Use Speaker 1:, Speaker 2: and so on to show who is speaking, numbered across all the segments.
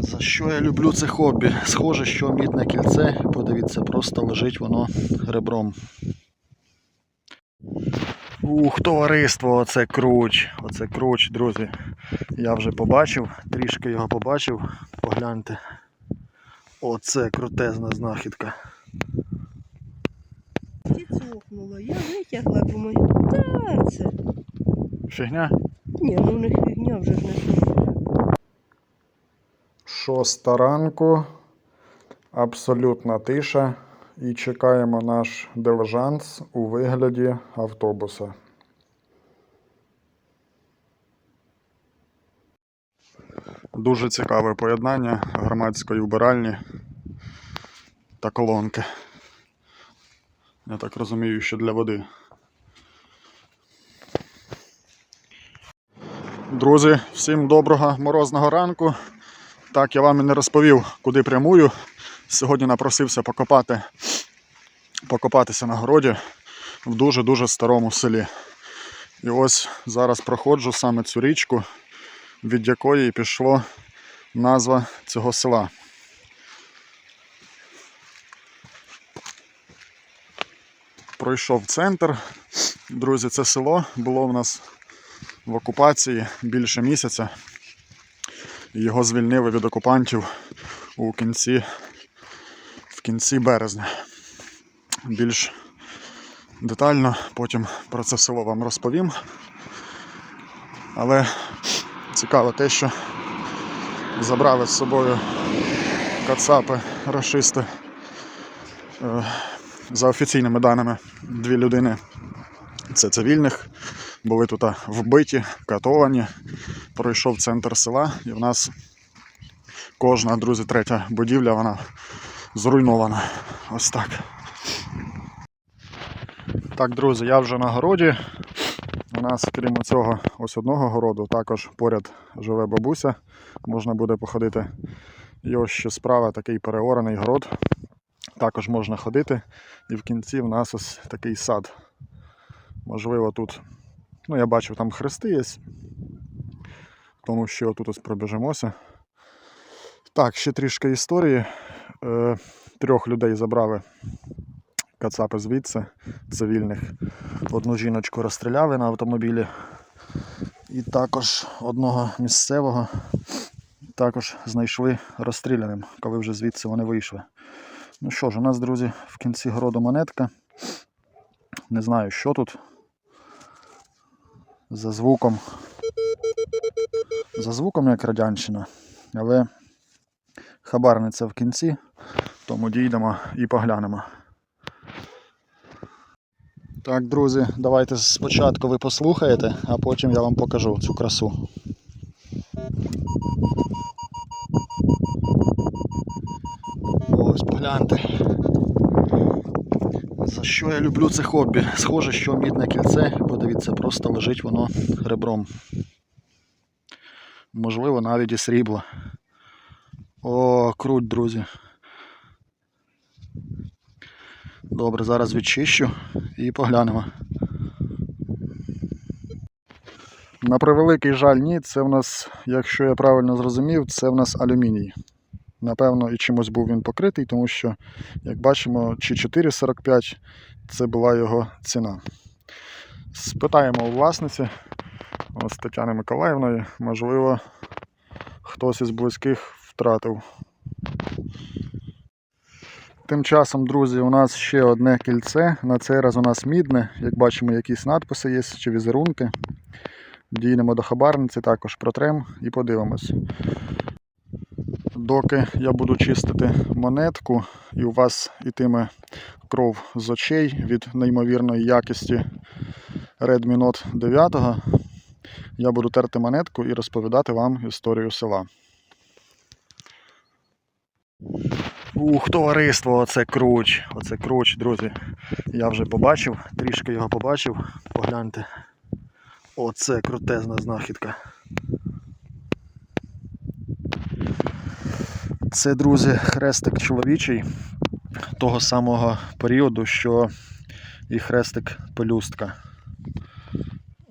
Speaker 1: За що я люблю це хобі? Схоже, що мідне кільце, подивіться, просто лежить воно ребром. Ух, товариство, оце круч, оце круч, друзі. Я вже побачив, трішки його побачив. Погляньте. Оце крутезна знахідка.
Speaker 2: Ті цокнуло, я витягла, думаю, та це.
Speaker 1: Фігня?
Speaker 2: Ні, ну не фігня вже ж не фігня.
Speaker 3: Шоста ранку, абсолютна тиша і чекаємо наш дилижанс у вигляді автобуса. Дуже цікаве поєднання громадської вбиральні та колонки. Я так розумію, що для води. Друзі, всім доброго морозного ранку. Так, я вам і не розповів, куди прямую. Сьогодні напросився покопати, покопатися на городі в дуже-дуже старому селі. І ось зараз проходжу саме цю річку, від якої пішло назва цього села. Пройшов центр. Друзі, це село було в нас в окупації більше місяця. Його звільнили від окупантів у кінці, в кінці березня. Більш детально потім про це село вам розповім. Але цікаво те, що забрали з собою кацапи, рашисти. Е, За офіційними даними, дві людини це цивільних, були тут вбиті, катовані. Пройшов центр села, і в нас кожна, друзі, третя будівля, вона зруйнована. Ось так. Так, друзі, я вже на городі. У нас, крім цього, ось одного городу, також поряд живе бабуся. Можна буде походити. І ось ще справа такий переорений город. Також можна ходити. І в кінці в нас ось такий сад. Можливо, тут, ну я бачив, там хрести є. Тому що тут ось пробіжимося. Так, ще трішки історії. Е, трьох людей забрали кацапи звідси, цивільних. Одну жіночку розстріляли на автомобілі. І також одного місцевого також знайшли розстріляним, коли вже звідси вони вийшли. Ну що ж, у нас, друзі, в кінці городу монетка. Не знаю, що тут. За звуком. За звуком як радянщина. Але хабарниця в кінці, тому дійдемо і поглянемо. Так, друзі, давайте спочатку ви послухаєте, а потім я вам покажу цю красу. Ось погляньте. Що я люблю це хобі? Схоже, що мідне кільце, подивіться, просто лежить воно ребром. Можливо, навіть і срібло. О, круть, друзі. Добре, зараз відчищу і поглянемо. На превеликий жаль, ні, це в нас, якщо я правильно зрозумів, це в нас алюміній. Напевно, і чимось був він покритий, тому що, як бачимо, чи 4,45 це була його ціна. Спитаємо у власниці, ось Тетяни Миколаївної, можливо, хтось із близьких втратив. Тим часом, друзі, у нас ще одне кільце. На цей раз у нас мідне. Як бачимо, якісь надписи є чи візерунки. Дійдемо до хабарниці, також протрем і подивимось. Доки я буду чистити монетку і у вас ітиме кров з очей від неймовірної якості Redmi Note 9, я буду терти монетку і розповідати вам історію села. Ух, товариство, оце круч, оце круч, друзі. Я вже побачив, трішки його побачив. Погляньте. Оце крутезна знахідка. Це, друзі, хрестик чоловічий того самого періоду, що і хрестик пелюстка.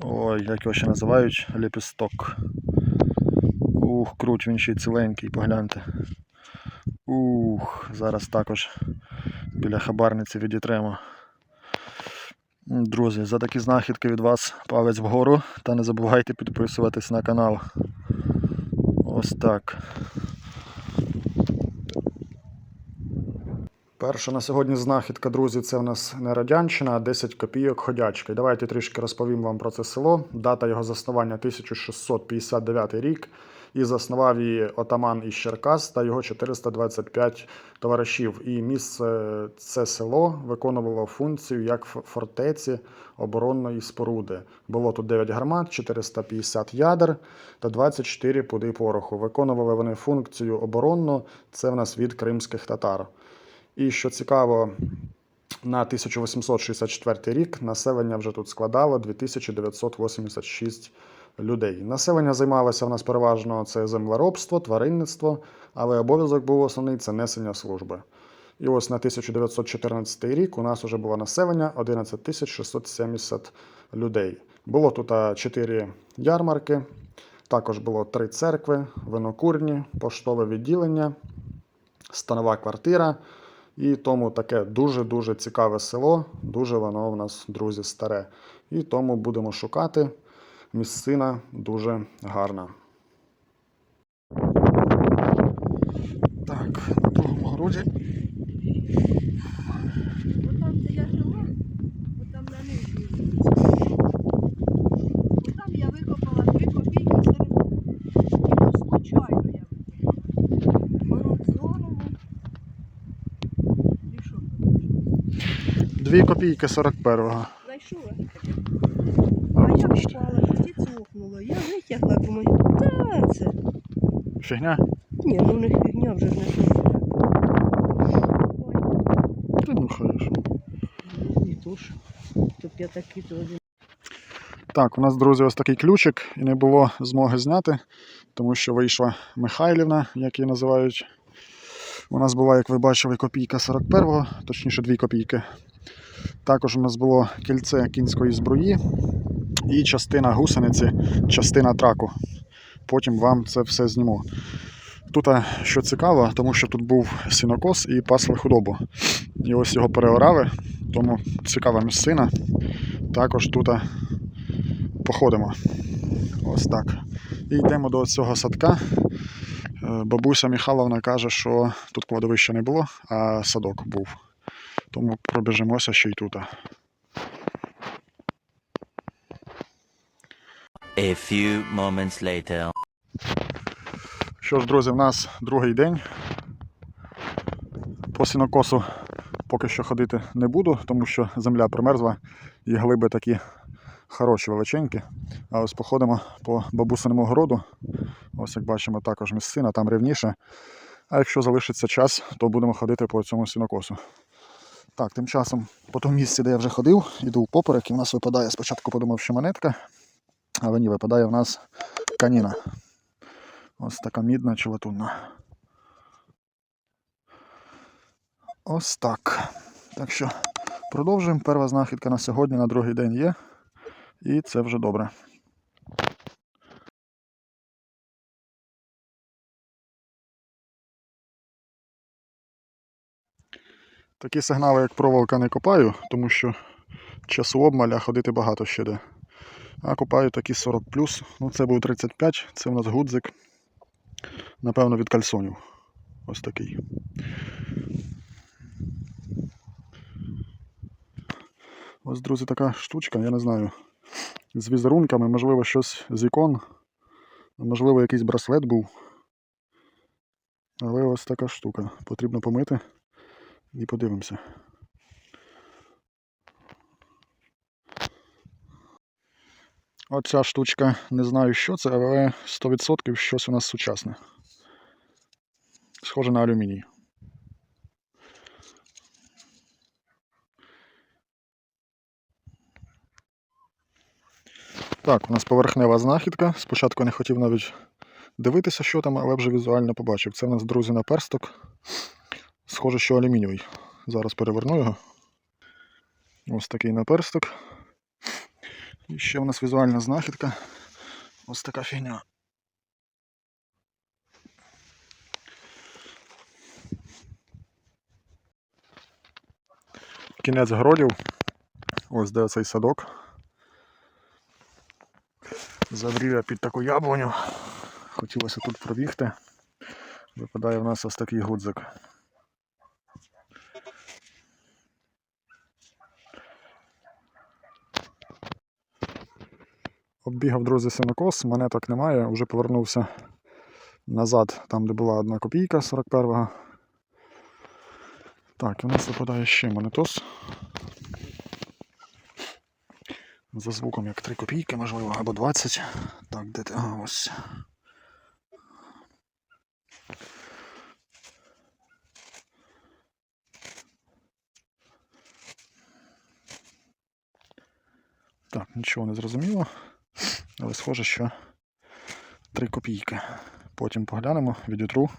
Speaker 3: Ой, як його ще називають, лепісток.
Speaker 1: Ух, круть він ще й ціленький, погляньте. Ух, зараз також біля хабарниці відітремо. Друзі, за такі знахідки від вас палець вгору та не забувайте підписуватись на канал. Ось так.
Speaker 3: Перша на сьогодні знахідка, друзі, це в нас не радянщина, а 10 копійок ходячки. Давайте трішки розповім вам про це село. Дата його заснування 1659 рік. І заснував її отаман із Черкас та його 425 товаришів. І місце це село виконувало функцію як фортеці оборонної споруди. Було тут 9 гармат, 450 ядер та 24 пуди пороху. Виконували вони функцію оборонну. Це в нас від кримських татар. І що цікаво, на 1864 рік населення вже тут складало 2986 людей. Населення займалося в нас переважно це землеробство, тваринництво, але обов'язок був основний це несення служби. І ось на 1914 рік у нас вже було населення 11 670 людей. Було тут 4 ярмарки, також було 3 церкви, винокурні, поштове відділення, станова квартира. І тому таке дуже-дуже цікаве село, дуже воно в нас, друзі, старе. І тому будемо шукати. Місцина дуже гарна.
Speaker 1: Так, на другому городі.
Speaker 2: Бо там, де я жила, бо там на нижній вулиці. Бо там я викопала три копійки серед. І то случайно я викопала. Городзонову. І що там?
Speaker 3: 2 копійки 41-го.
Speaker 2: Знайшла. А я впала, тоді цухнуло. Я витягла, думаю, та це.
Speaker 3: Фігня?
Speaker 2: Ні, ну не фігня вже не фігня.
Speaker 3: Та ну хорошо.
Speaker 2: і то ж. Тут я такі то один.
Speaker 3: Так, у нас, друзі, ось такий ключик, і не було змоги зняти, тому що вийшла Михайлівна, як її називають. У нас була, як ви бачили, копійка 41-го, точніше 2 копійки. Також у нас було кільце кінської зброї і частина гусениці, частина траку. Потім вам це все зніму. Тут, що цікаво, тому що тут був сінокос і пасли худобу. І ось його переорали, тому цікава місцина. Також тут походимо. Ось так. І йдемо до цього садка. Е, Бабуся Михайловна каже, що тут кладовища не було, а садок був. Тому пробіжимося ще й тут.
Speaker 4: A few moments later.
Speaker 3: Що ж, друзі, в нас другий день. По сінокосу поки що ходити не буду, тому що земля примерзла і глиби такі хороші, величенькі. А ось походимо по бабусиному городу. Ось як бачимо, також місцина, там рівніше. А якщо залишиться час, то будемо ходити по цьому сінокосу. Так, тим часом по тому місці, де я вже ходив, іду в поперек, і в нас випадає, спочатку подумав, що монетка, але ні, випадає в нас каніна. Ось така мідна чи латунна. Ось так. Так що продовжуємо. Перша знахідка на сьогодні, на другий день є. І це вже добре. Такі сигнали, як проволока, не копаю, тому що часу обмаль, а ходити багато ще де. А копаю такі 40 Ну, це був 35, це у нас гудзик. Напевно, від кальсонів. Ось такий. Ось, друзі, така штучка, я не знаю. З візерунками, можливо, щось з ікон, можливо, якийсь браслет був. Але ось така штука. Потрібно помити і подивимося. Оця штучка, не знаю, що це, але 100% щось у нас сучасне. Схоже на алюміній. Так, у нас поверхнева знахідка. Спочатку не хотів навіть дивитися, що там, але вже візуально побачив. Це у нас, друзі, наперсток. Схоже, що алюмінієвий. Зараз переверну його. Ось такий наперсток. І ще у нас візуальна знахідка. Ось така фігня. Кінець гролів. Ось де цей садок. Забрів я під таку яблуню. Хотілося тут пробігти. Випадає в нас ось такий гудзик. Оббігав, друзі, синокос, монеток немає, вже повернувся назад, там, де була одна копійка 41-го. Так, у нас випадає ще монетос. За звуком як 3 копійки, можливо, або 20. Так, де ти? А, ось. Так, нічого не зрозуміло. Але схоже, що 3 копійки. Потім поглянемо, відітру.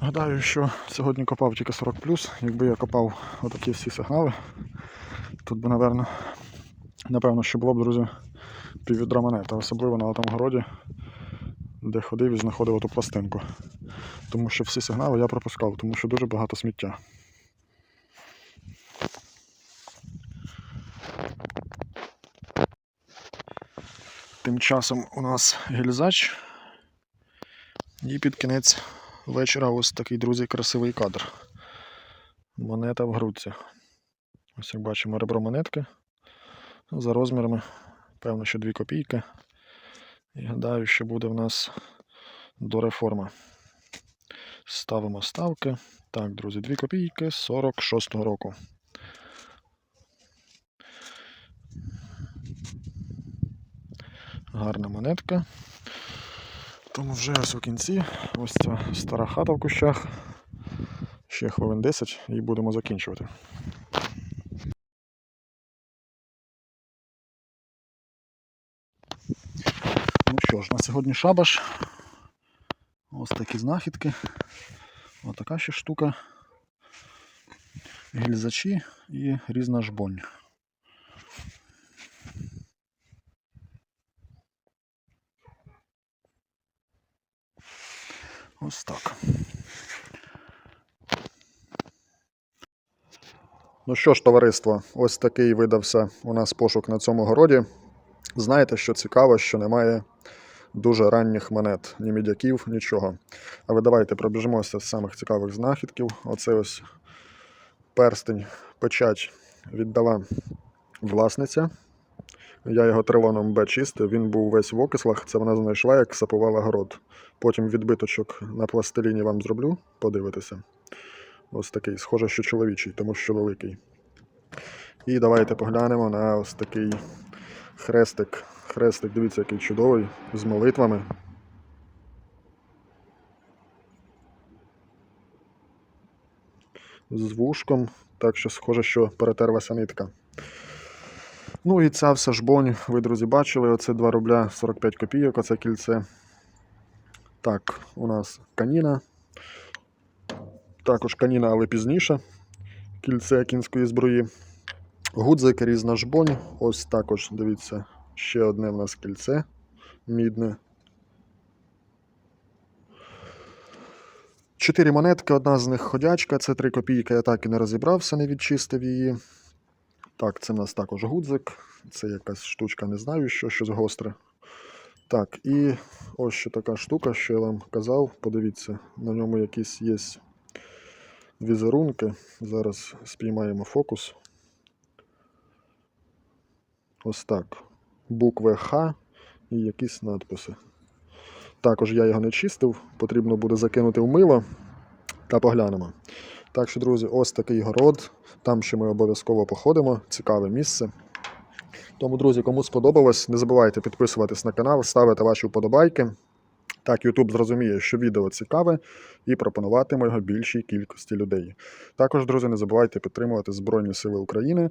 Speaker 3: Гадаю, що сьогодні копав тільки 40 Якби я копав отакі всі сигнали, тут би, напевно, напевно, що було б, друзі, піввідра монет, а особливо на тому городі, де ходив і знаходив ту пластинку. Тому що всі сигнали я пропускав, тому що дуже багато сміття. Тим часом у нас гільзач. І під кінець вечора ось такий, друзі, красивий кадр. Монета в грудці. Ось як бачимо ребро монетки. За розмірами, певно, що 2 копійки. І гадаю, що буде в нас до реформи. Ставимо ставки. Так, друзі, 2 копійки 46-го року. Гарна монетка. Тому вже ось у кінці ось ця стара хата в кущах. Ще хвилин 10 і будемо закінчувати. Ну що ж, на сьогодні шабаш. Ось такі знахідки. Ось така ще штука. Гільзачі і різна жбонь. Ось так. Ну що ж, товариство, ось такий видався у нас пошук на цьому городі. Знаєте, що цікаво, що немає дуже ранніх монет, ні мідяків, нічого. Але давайте пробіжимося з самих цікавих знахідків. Оце ось перстень, печать віддала власниця. Я його трилоном Б чистив, він був весь в окислах, це вона знайшла, як сапувала город. Потім відбиточок на пластиліні вам зроблю, подивитися. Ось такий, схоже, що чоловічий, тому що великий. І давайте поглянемо на ось такий хрестик. Хрестик, дивіться, який чудовий, з молитвами. З вушком, так що схоже, що перетерлася нитка. Ну і ця вся жбонь, ви, друзі, бачили, оце 2 рубля 45 копійок, оце кільце. Так, у нас каніна. Також каніна, але пізніше. Кільце кінської зброї. Гудзик, різна жбонь. Ось також, дивіться, ще одне в нас кільце мідне. Чотири монетки, одна з них ходячка, це 3 копійки, я так і не розібрався, не відчистив її. Так, це в нас також гудзик. Це якась штучка, не знаю, що щось гостре. Так, і ось ще така штука, що я вам казав. Подивіться, на ньому якісь є візерунки. Зараз спіймаємо фокус. Ось так. Букви Х і якісь надписи. Також я його не чистив, потрібно буде закинути в мило та поглянемо. Так що, друзі, ось такий город. Там ще ми обов'язково походимо. Цікаве місце. Тому, друзі, кому сподобалось, не забувайте підписуватись на канал, ставити ваші вподобайки. Так, YouTube зрозуміє, що відео цікаве, і пропонуватиме його більшій кількості людей. Також, друзі, не забувайте підтримувати Збройні Сили України.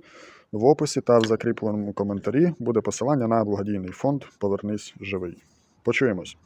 Speaker 3: В описі та в закріпленому коментарі буде посилання на благодійний фонд Повернись живий. Почуємось!